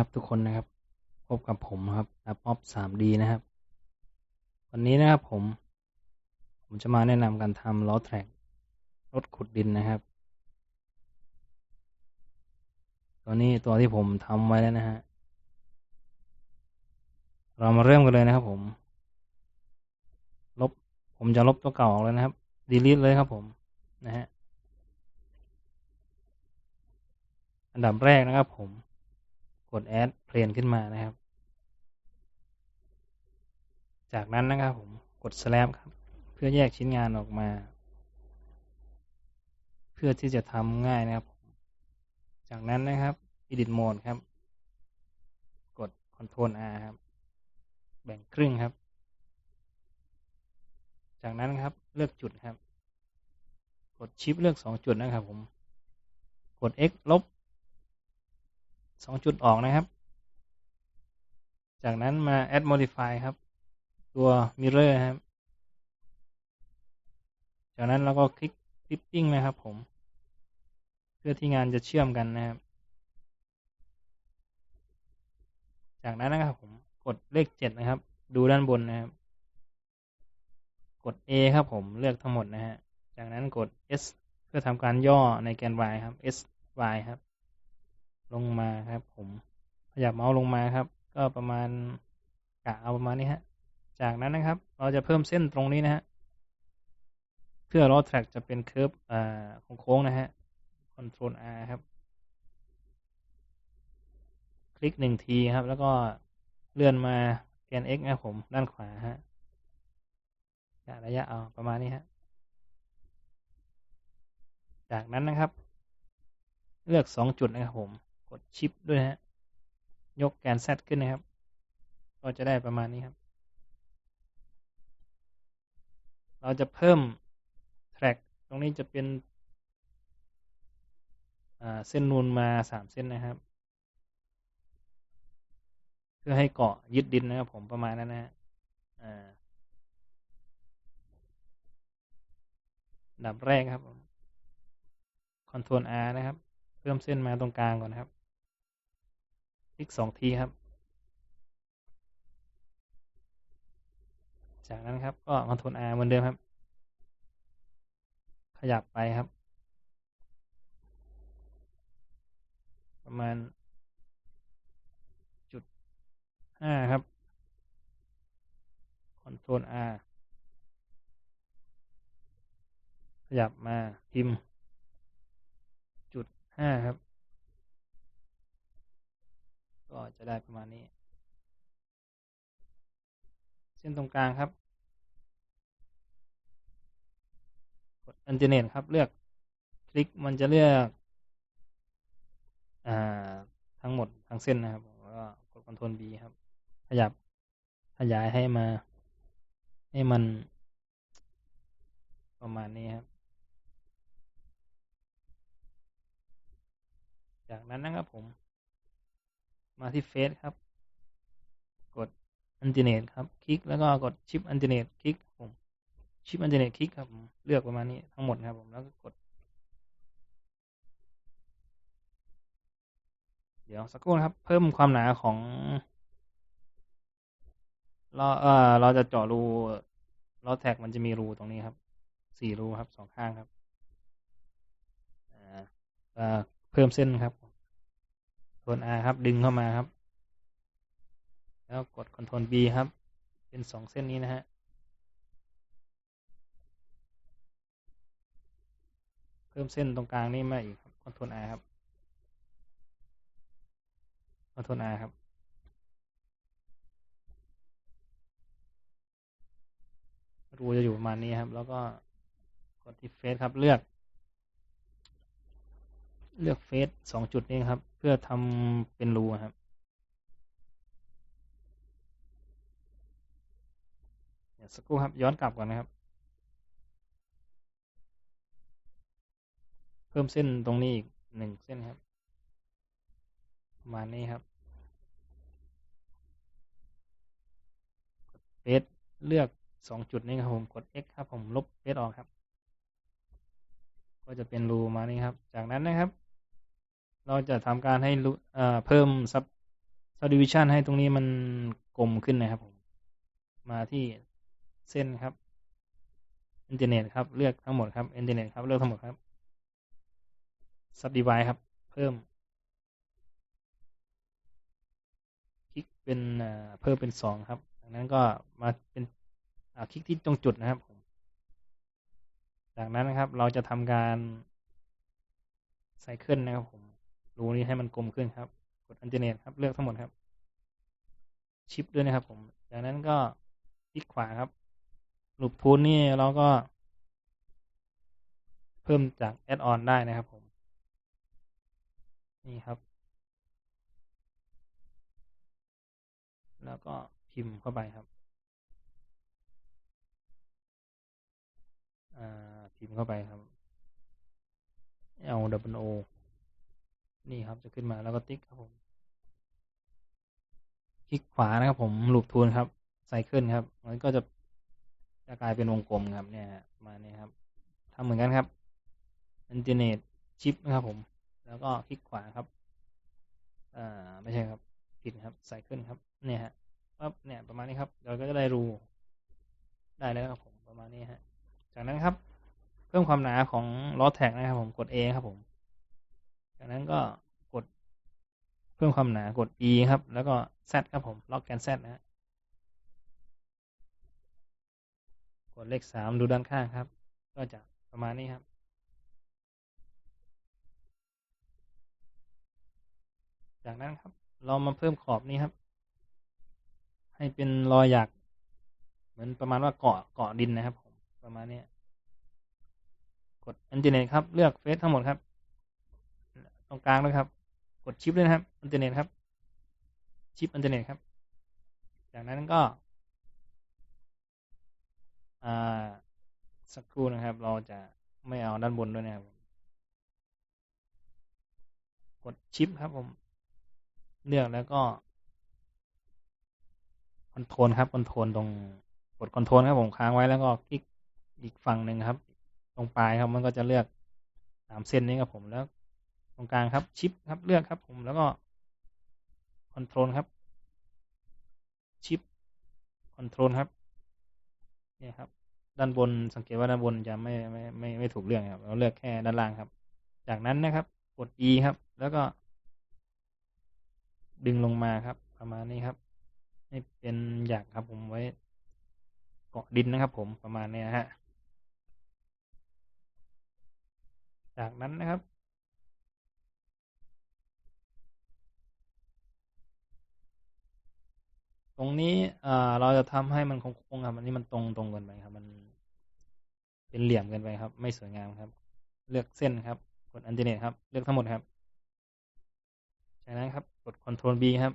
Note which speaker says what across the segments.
Speaker 1: ครับทุกคนนะครับ พบกับผมครับอัพออฟ 3D นะครับ วันนี้นะครับผม ผมจะมาแนะนำการทำล้อแทร็กรถขุดดินนะครับ ตัวนี้ตัวที่ผมทำไว้แล้วนะฮะ เรามาเริ่มกันเลยนะครับผม ลบ ผมจะลบตัวเก่าออกเลยนะครับดีลิทเลยครับผม นะฮะ อันดับแรกนะครับผม กด add plane ขึ้นมานะครับ จากนั้นนะครับผมกด slab ครับ เพื่อแยกชิ้นงานออกมา เพื่อที่จะทำง่ายนะครับ จากนั้นนะครับ edit mode ครับ กด control R ครับ แบ่งครึ่งครับ จากนั้นครับเลือกจุดครับ กด shift เลือก2จุดนะครับผม กด x ลบ สองจุดออกนะครับ จากนั้นมา add modify ครับ ตัว mirror ครับ จากนั้นเราก็คลิก clipping นะครับผม เพื่อที่งานจะเชื่อมกันนะครับ จากนั้นนะครับผมกดเลขเจ็ดนะครับ ดูด้านบนนะครับ กด A ครับผมเลือกทั้งหมดนะฮะ จากนั้นกด S เพื่อทำการย่อในแกน Y ครับ S Y ครับ ลงมาครับ ผมขยับเมาส์ลงมาครับ ก็ประมาณกะเอาประมาณนี้ฮะ จากนั้นนะครับ เราจะเพิ่มเส้นตรงนี้นะฮะเพื่อล้อแทร็กจะเป็นเคิร์ฟอ่าโค้งๆนะฮะ Ctrl R ครับ คลิกหนึ่งทีครับ แล้วก็เลื่อนมาแกน X นะผม ด้านขวาฮะกะระยะเอาประมาณนี้ฮะจากนั้นนะครับ เลือกสองจุดนะครับผม กดชิปด้วยนะฮะ ยกแกน Z ขึ้นนะครับ ก็จะได้ประมาณนี้ครับ เราจะเพิ่มแทร็กตรงนี้จะเป็นเส้นนูนมาสามเส้นนะครับ เพื่อให้เกาะยึดดินนะครับผมประมาณนั้นนะฮะดับแรกครับ Ctrl R นะครับ เพิ่มเส้นมาตรงกลางก่อนครับ ลิกสองทีครับ จากนั้นครับ ก็คอนโทรล R เหมือนเดิมครับ ขยับไปครับ ประมาณจุดห้าครับคอนโทรล R ขยับมาพิมพ์ จุดห้าครับ ก็จะได้ประมาณนี้ เส้นตรงกลางครับ กดอันเจเนตครับ เลือกคลิกมันจะเลือกอทั้งหมดทั้งเส้นนะครับแล้วก็กด Ctrl B ครับ ขยับขยายให้มา ให้มันประมาณนี้ครับ จากนั้นนะครับผม มาที่เฟซครับ กดอันติเนตครับ คลิกแล้วก็กดชิปอันติเนตคลิกผมชิปอันติเนตคลิกครับผมเลือกประมาณนี้ทั้งหมดครับผมแล้วก็กด เดี๋ยวสักครู่นะครับ เพิ่มความหนาของ เราเออเราจะเจาะรูล้อแท็กมันจะมีรูตรงนี้ครับสี่รูครับสองข้างครับอ่าเพิ่มเส้นครับ น R ครับ ดึงเข้ามาครับ แล้วกด Ctrl B ครับ เป็นสองเส้นนี้นะฮะเพิ่มเส้นตรงกลางนี่มาอีกครับ Ctrl R ครับ Ctrl R ครับรูจะอยู่ประมาณนี้ครับ แล้วก็กดที่เฟซครับเลือก เลือกเฟสสองจุดนี้ครับ เพื่อทำเป็นรูครับเดี๋ยวสักครู่ครับ ย้อนกลับก่อนนะครับ เพิ่มเส้นตรงนี้อีกหนึ่งเส้นครับประมาณนี้ครับกดเฟสเลือกสองจุดนี้ครับผมกด X ครับผมลบเฟสออกครับ ก็จะเป็นรูมานี้ครับ จากนั้นนะครับ เราจะทำการให้เพิ่มซับ subdivision ให้ตรงนี้มันกลมขึ้นนะครับผมมาที่เส้นครับอินเทอร์เน็ตครับ เลือกทั้งหมดครับอินเทอร์เน็ตครับ เลือกทั้งหมดครับ subdivi ครับ เพิ่ม คลิกเป็นเพิ่มเป็นสองครับจากนั้นก็มาเป็นคลิกที่ตรงจุดนะครับผมจากนั้นนะครับ เราจะทำการไซเคิลนะครับผม รูนี้ให้มันกลมขึ้นครับ กดอันเทอร์เน็ตครับ เลือกทั้งหมดครับ ชิปด้วยนะครับ ผม จากนั้นก็คลิกขวาครับลูปทูลนี่เราก็ เพิ่มจากแอดออนได้นะครับ ผม นี่ครับ แล้วก็พิมพ์เข้าไปครับพิมพ์เข้าไปครับ L W O นี่ครับจะขึ้นมาแล้วก็ติ๊กครับผมคลิกขวานะครับผมลูปทูลครับไซเคิลครับมันก็จะจะกลายเป็นวงกลมครับ เนี่ยมาเนี่ยครับทำเหมือนกันครับอินเทอร์เน็ตชิปนะครับผม แล้วก็คลิกขวาครับอ่าไม่ใช่ครับผิดครับไซเคิลครับ เนี่ยฮะปั๊บเนี่ยประมาณนี้ครับเราก็จะได้รูได้แล้วครับผมประมาณนี้ฮะจากนั้นครับ เพิ่มความหนาของล้อแท็กนะครับผมกด A ครับผม จากนั้นก็กดเพิ่มความหนากด E ครับ แล้วก็ Z ครับผมล็อกแกน Z นะฮะกดเลขสามดูด้านข้างครับ ก็จะประมาณนี้ครับจากนั้นครับ เรามาเพิ่มขอบนี้ครับ ให้เป็นรอยหยักเหมือนประมาณว่าเกาะเกาะดินนะครับผมประมาณนี้กดอินเทอร์เนตครับ เลือกเฟซทั้งหมดครับ ตรงกลางด้วยครับ กดชิปด้วยนะครับอินเทอร์เน็ตครับ ชิปอินเทอร์เน็ตครับ จากนั้นก็สักครู่นะครับ เราจะไม่เอาด้านบนด้วยนะครับ กดชิปครับผม เลือกแล้วก็คอนโทรลครับคอนโทรลตรงกดคอนโทรลครับผมค้างไว้แล้วก็คลิกอีกฝั่งหนึ่งครับ ตรงปลายครับมันก็จะเลือกสามเส้นนี้ครับผมแล้ว รงกลางครับชิปครับเลือกครับผมแล้วก็คอนโทรลครับชิปคอนโทรลครับนี่ครับ ด้านบนสังเกตว่าด้านบนจะไม่ไม่ไม่ไม่ถูกเรื่องครับ เราเลือกแค่ด้านล่างครับ จากนั้นนะครับ กด E ครับ แล้วก็ ดึงลงมาครับ ประมาณนี้ครับให้เป็นอยากครับผมไว้ เกาะดินนะครับ ผมประมาณนี้ฮะจากนั้นนะครับ รงนี้เราจะทำให้มันโค้งๆครับอันนี้มันตรงตรงเกินไปครับ มันเป็นเหลี่ยมเกินไปครับ ไม่สวยงามครับ เลือกเส้นครับ กดอันเทอร์เน็ตครับ เลือกทั้งหมดครับจากนั้นครับ กด Ctrl B ครับ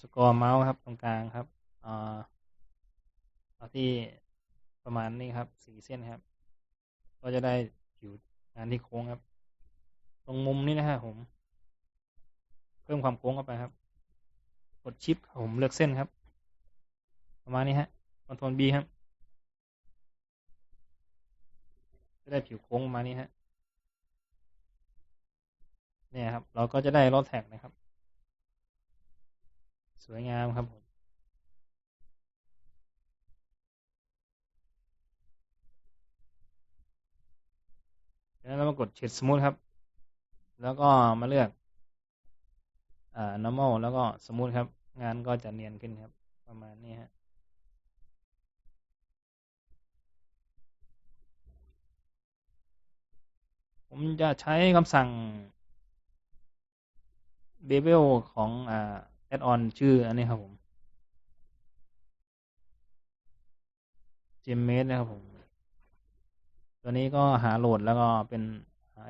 Speaker 1: สกอร์เมาส์ครับ ตรงกลางครับเอาที่ประมาณนี้ครับสี่เส้นครับ ก็จะได้ผิวงานที่โค้งครับ ตรงมุมนี้นะครับผม เพิ่มความโค้งเข้าไปครับ กดชิปผมเลือกเส้นครับ ประมาณนี้ฮะคอนโทรล B ครับจะได้ผิวโค้งประมาณนี้ฮะเนี่ยครับ เราก็จะได้รถแท็กนะครับ สวยงามครับผมแล้วเรามากดเฉดสมูทครับ แล้วก็มาเลือก normal แล้วก็สมมุติครับ งานก็จะเนียนขึ้นครับ ประมาณนี้ฮะผมจะใช้คำสั่ง bevel ของอ่า add on ชื่ออันนี้ครับผม gmate นะครับผม ตัวนี้ก็หาโหลดแล้วก็เป็น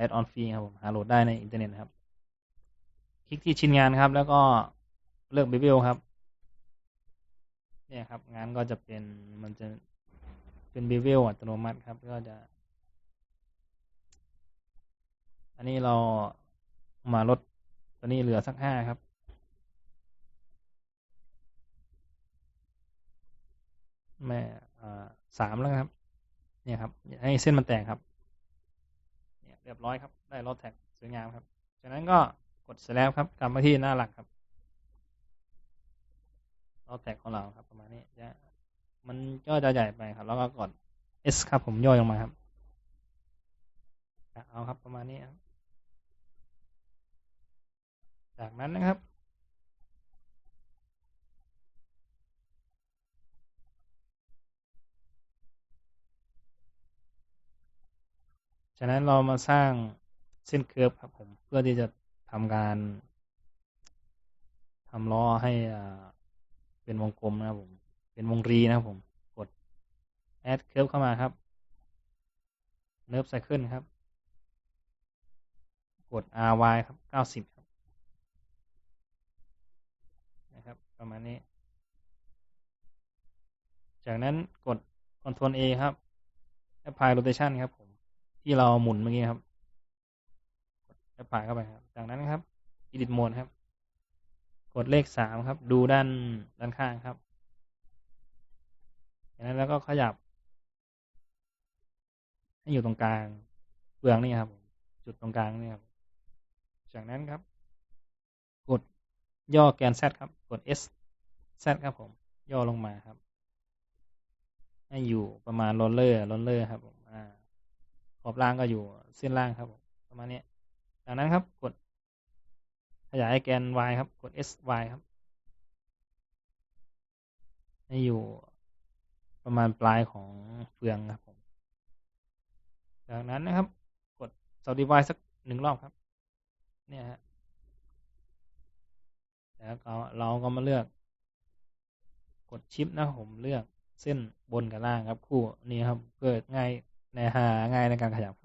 Speaker 1: add on ฟรีครับผม หาโหลดได้ในอินเทอร์เน็ตครับ คลิกที่ชิ้นงานครับ แล้วก็เลือก Bevel ครับ เนี่ยครับ งานก็จะเป็นมันจะเป็น Bevel อัตโนมัติครับ ก็จะ อันนี้เรามาลดตัวนี้เหลือสักห้าครับแม่สามแล้วครับ เนี่ยครับ ให้เส้นมันแตกครับ เนี่ยเรียบร้อยครับ ได้รถแท็กสวยงามครับ จากนั้นก็ ดเสร็จแล้วครับกลับมาที่หน้าหลักครับล้อแท็กของเราครับ ประมาณนี้จะมันก็จะใหญ่ไปครับ แล้วก็กด S ครับผมย่อลงมาครับเอาครับประมาณนี้ครับจากนั้นนะครับฉะนั้นเรามาสร้างเส้นเคอร์ฟครับผมเพื่อที่จะ ทำการทำล้อให้เป็นวงกลมนะครับผม เป็นวงรีนะครับผม กด add curve เข้ามาครับ nerve cycle ครับ กด ry ครับ90ครับ นะครับ ประมาณนี้ จากนั้นกด Ctrl A ครับ apply rotation ครับผม ที่เราหมุนเมื่อกี้ครับ กด apply เข้าไปครับ จากนั้นครับ edit mode ครับ กดเลขสามครับ ดูด้านด้านข้างครับจากนั้นแล้วก็ขยับ ให้อยู่ตรงกลางเปลืองนี่ครับ จุดตรงกลางนี่ครับ จากนั้นครับ กดย่อแกน Z ครับ กด S Z ครับผม ย่อลงมาครับ ให้อยู่ประมาณโรลเลอร์โรลเลอร์ครับผมอ่าขอบล่างก็อยู่เส้นล่างครับผมประมาณนี้ จากนั้นครับกดขยายแกน y ครับ กด s y ครับ ให้อยู่ประมาณปลายของเฟืองครับผมจากนั้นนะครับ กด s o l i d i สักหนึ่งรอบครับ เนี่ยฮะแล้วเราก็มาเลือก กดชิปนะครับผมเลือกเส้นบนกับล่างครับ คู่นี้ครับเพื่อง่ายในหาง่ายในการขยับ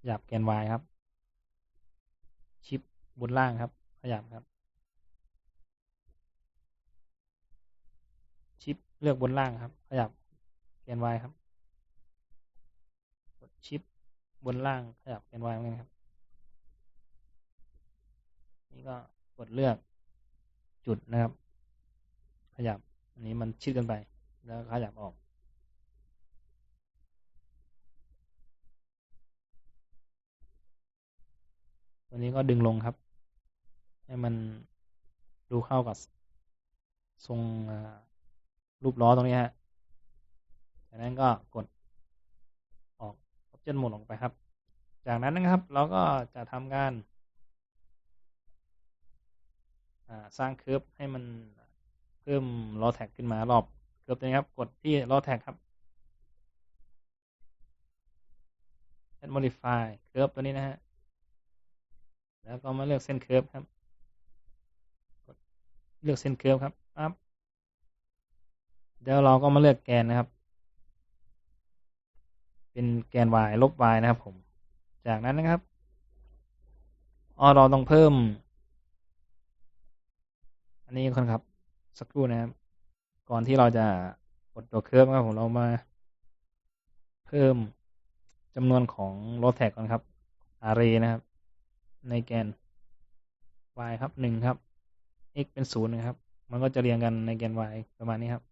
Speaker 1: ขยับแกน y ครับ ชิปบนล่างครับ ขยับครับ ชิปเลือกบนล่างครับ ขยับแกน y ครับ กดชิปบนล่างขยับแกน y เหมือนกันครับ นี่ก็กดเลือกจุดนะครับ ขยับ อันนี้มันชิดกันไป แล้วขยับออก ตัวนี้ก็ดึงลงครับ ให้มันดูเข้ากับทรงรูปล้อตรงนี้ฮะจากนั้นก็กดออกออปชั่นหมดออกไปครับ จากนั้นนะครับ เราก็จะทำการสร้างเคิร์ฟให้มันเพิ่มล้อแท็กขึ้นมารอบเคิร์ฟตัวนี้ครับ กดที่ล้อแท็กครับ add modify เคิร์ฟตัวนี้นะฮะ แล้วก็มาเลือกเส้นเคิร์ฟครับ เลือกเส้นเคิร์ฟครับปั๊บเดี๋ยวเราก็มาเลือกแกนนะครับ เป็นแกน y ลบ y นะครับผม จากนั้นนะครับอ๋อเราต้องเพิ่ม อันนี้คนครับสักครู่นะครับ ก่อนที่เราจะกดตัวเคิร์ฟครับผมเรามา เพิ่มจำนวนของโรแท็กก่อนครับ array นะครับ ในแกน y ครับหนึ่งครับ x เป็นศูนย์นะครับ มันก็จะเรียงกันในแกน y ประมาณนี้ครับ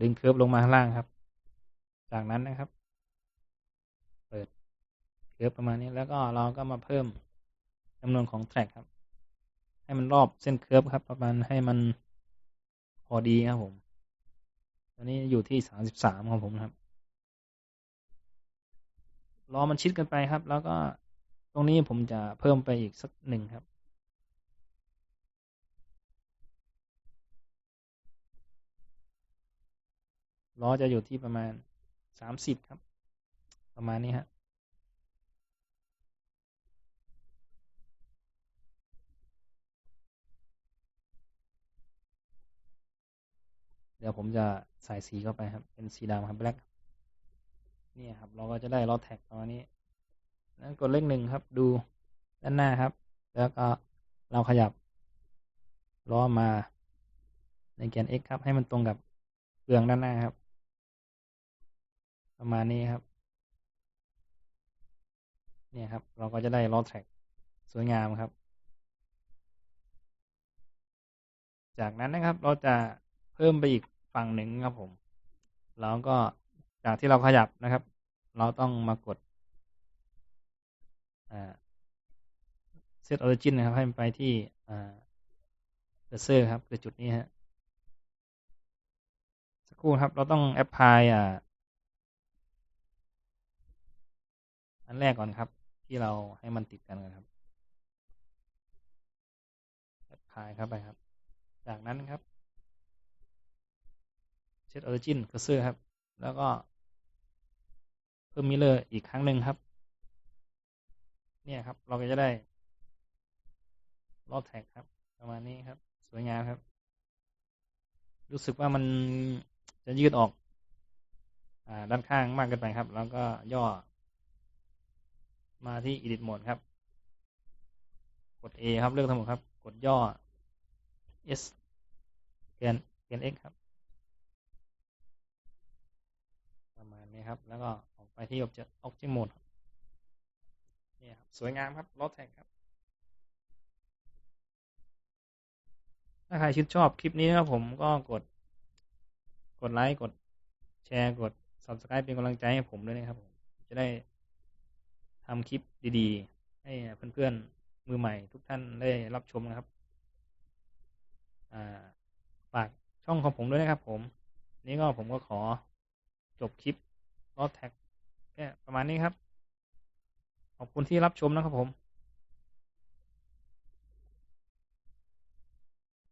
Speaker 1: ดึงเคอร์ฟลงมาข้างล่างครับ จากนั้นนะครับ เปิดเคอร์ฟประมาณนี้ แล้วก็เราก็มาเพิ่มจำนวนของแทร็กครับ ให้มันรอบเส้นเคอร์ฟครับ ประมาณให้มันพอดีครับผม ตอนนี้อยู่ที่สามสิบสามของผมครับ ล้อมันชิดกันไปครับ แล้วก็ตรงนี้ผมจะเพิ่มไปอีกสักหนึ่งครับ ล้อจะอยู่ที่ประมาณสามสิบครับ ประมาณนี้ฮะเดี๋ยวผมจะใส่สีเข้าไปครับ เป็นสีดำครับแบล็กนี่ครับ เราก็จะได้ล้อแท็กประมาณนี้นั้นกดเลขหนึ่งครับดูด้านหน้าครับ แล้วก็เราขยับล้อมาในแกน x ครับ ให้มันตรงกับเปลืองด้านหน้าครับ ประมาณนี้ครับ เนี่ยครับ เราก็จะได้ล้อแท็กสวยงามครับ จากนั้นนะครับเราจะเพิ่มไปอีกฝั่งหนึ่งครับผม แล้วก็ จากที่เราขยับนะครับ เราต้องมากด set origin นนะครับ ให้มันไปที่อ่า cursor ครับคือจุดนี้ฮะสักครู่ครับ เราต้อง apply อ่าอันแรกก่อนครับ ที่เราให้มันติดกันก่อนครับ apply ครับไปครับ จากนั้นครับ set origin cursor ครับ แล้วก็ เพิ่ม mirror อีกครั้งหนึ่งครับ เนี่ยครับ เราก็จะได้ลอดแท็กครับ ประมาณนี้ครับ สวยงามครับ รู้สึกว่ามันจะยืดออกอ่าด้านข้างมากเกินไปครับ แล้วก็ย่อ มาที่ edit mode ครับ กด A ครับเลือกทั้งหมดครับ กดย่อ S เปลี่ยนเปลี่ยน X ครับ ประมาณนี้ครับ แล้วก็ ไปที่ object object mode นี่ครับสวยงามครับลอแท็กครับ ถ้าใครชื่นชอบคลิปนี้นะครับผมก็กด กดไลค์กดแชร์กด subscribe เป็นกำลังใจให้ผมด้วยนะครับผมจะได้ทำคลิปดีๆ ให้เพื่อนๆ มือใหม่ทุกท่านได้รับชมนะครับฝากช่องของผมด้วยนะครับผม นี้ก็ผมก็ขอจบคลิปลอดแท็ก แค่ประมาณนี้ครับ ขอบคุณที่รับชมนะครับผม